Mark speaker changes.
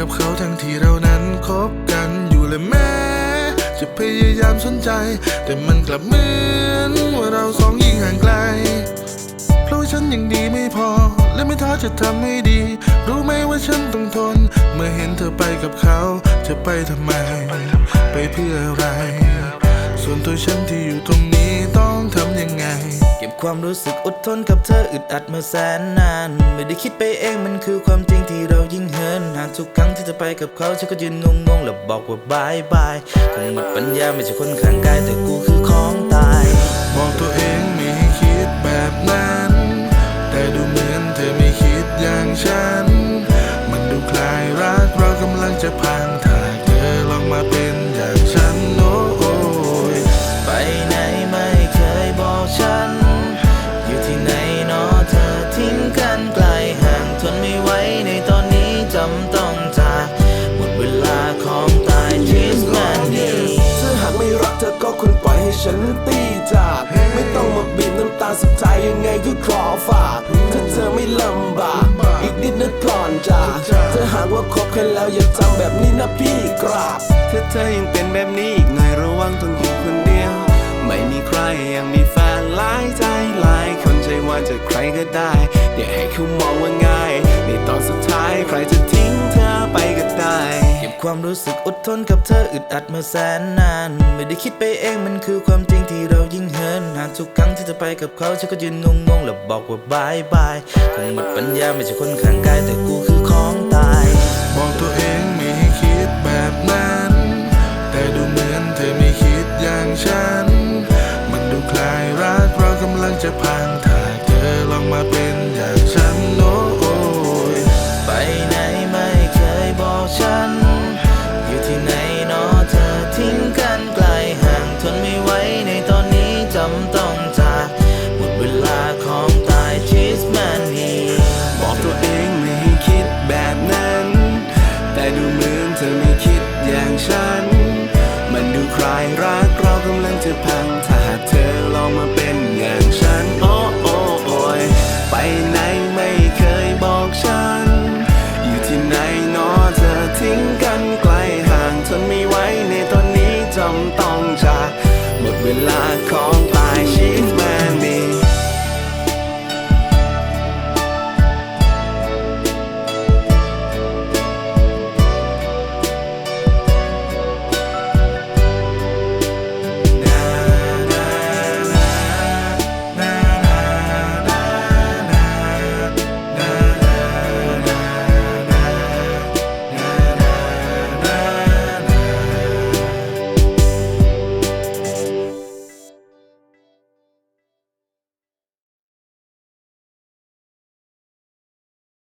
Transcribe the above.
Speaker 1: กับเขาทั้งที่เรานั้นคบกันอยู่และแม้ จะพยายามสนใจ แต่มันกลับเหมือนว่าเราสองยิ่งห่างไกล เพราะว่าฉันยังดีไม่พอ และไม่ท้อจะทำให้ดี รู้ไหมว่าฉันต้องทน เมื่อเห็นเธอไปกับเขา จะไปทำไม ไปเพื่ออะไร ส่วนตัวฉันที่อยู่ตรงนี้ต้องทำยังไง
Speaker 2: ก็บความรู้สึกอดทนกับเธออึดอัดมาแสนนาน ไม่ได้คิดไปเองมันคือความจริงที่เรายิ่งเหินห่างทุกครั้งที่จะไปกับเขาฉันก็ยืนงงงๆแล้วบอกว่าบายบายคงหมดปัญญาไม่ใช่คนข้างกายแต่กูคือของตาย
Speaker 1: บอกตัวเองไม่ให้คิดแบบนั้น แต่ดูเหมือนเธอไม่คิดอย่างฉัน มันดูคลายรักเรากำลังจะพังถ้าเฉัน
Speaker 2: ตีจาก
Speaker 3: ไม่ต้องมาบีบน้ำตาสุดท้ายยังไงก็ขอฝากถ้าเธอไม่ลำบากอีกนิดนะก่อนจากถ้าหากว่าคบกันแล้วอย่าทำแบบนี้นะพี่กราบถ้าเธอยังเป็นแบบนี้อีกหน่อยระวังต้องอยู่คนเดียว ไม่มีใครยังมีแฟนหลายใจหลายคนใจว่าจะใครก็ได้อย่าให้เขามองว่าง่ายในตอนสุดท้าย ค
Speaker 2: วามรู้สึกอดทนกับเธออึดอัดมาแสนนาน ไม่ได้คิดไปเองมันคือความจริงที่เรายิ่งเหินห่างทุกครั้งที่จะไปกับเขาฉันก็ยืนงงงๆแล้วบอกว่าบายบายคงหมดปัญญาไม่ใช่คนข้างกายแต่กูคือของตาย
Speaker 1: บอกตัวเองไม่ให้คิดแบบนั้น แต่ดูเหมือนเธอไม่คิดอย่างฉัน มันดูคลายรักเรากำลังจะพังถ้าเพังถ้าหากเธอลองมาเป็นอย่างฉัน โอ้โอ้โอย
Speaker 2: ไปไหนไม่เคยบอกฉัน อยู่ที่ไหนนอเธอทิ้งกันไกลห่างทนไม่ไหวในตอนนี้จำต้องจากหมดเวลาขอ